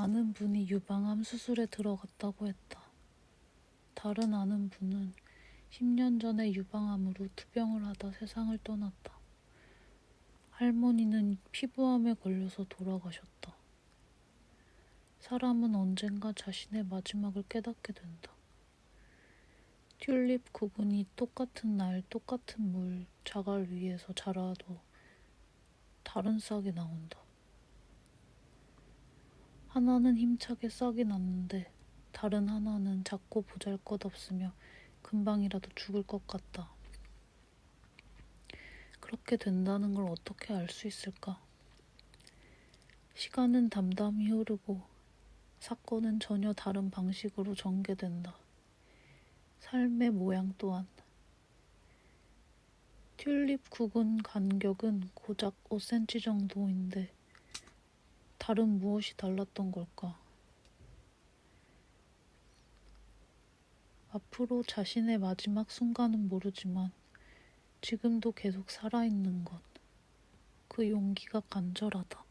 아는 분이 유방암 수술에 들어갔다고 했다. 다른 아는 분은 10년 전에 유방암으로 투병을 하다 세상을 떠났다. 할머니는 피부암에 걸려서 돌아가셨다. 사람은 언젠가 자신의 마지막을 깨닫게 된다. 튤립 구근이 똑같은 날, 똑같은 물, 자갈 위에서 자라도 다른 싹이 나온다. 하나는 힘차게 싹이 났는데 다른 하나는 작고 보잘것없으며 금방이라도 죽을 것 같다. 그렇게 된다는 걸 어떻게 알 수 있을까? 시간은 담담히 흐르고 사건은 전혀 다른 방식으로 전개된다. 삶의 모양 또한. 튤립 구근 간격은 고작 5cm 정도인데 다른 무엇이 달랐던 걸까? 앞으로 자신의 마지막 순간은 모르지만 지금도 계속 살아있는 것. 그 용기가 간절하다.